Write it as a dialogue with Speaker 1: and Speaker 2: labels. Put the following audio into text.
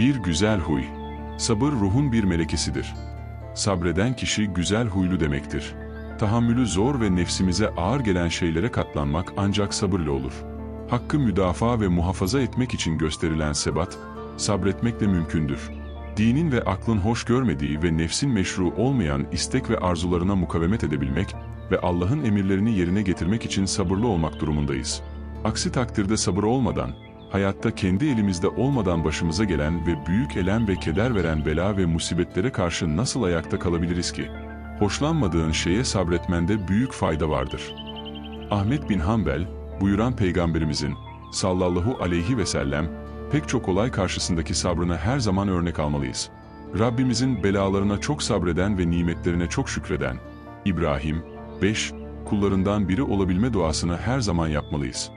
Speaker 1: Bir güzel huy. Sabır ruhun bir melekesidir. Sabreden kişi güzel huylu demektir. Tahammülü zor ve nefsimize ağır gelen şeylere katlanmak ancak sabırla olur. Hakkı müdafaa ve muhafaza etmek için gösterilen sebat, sabretmekle mümkündür. Dinin ve aklın hoş görmediği ve nefsin meşru olmayan istek ve arzularına mukavemet edebilmek ve Allah'ın emirlerini yerine getirmek için sabırlı olmak durumundayız. Aksi takdirde sabır olmadan, hayatta kendi elimizde olmadan başımıza gelen ve büyük elem ve keder veren bela ve musibetlere karşı nasıl ayakta kalabiliriz ki? Hoşlanmadığın şeye sabretmende büyük fayda vardır. Ahmet bin Hanbel, buyuran Peygamberimizin sallallahu aleyhi ve sellem pek çok olay karşısındaki sabrına her zaman örnek almalıyız. Rabbimizin belalarına çok sabreden ve nimetlerine çok şükreden İbrahim 5 kullarından biri olabilme duasını her zaman yapmalıyız.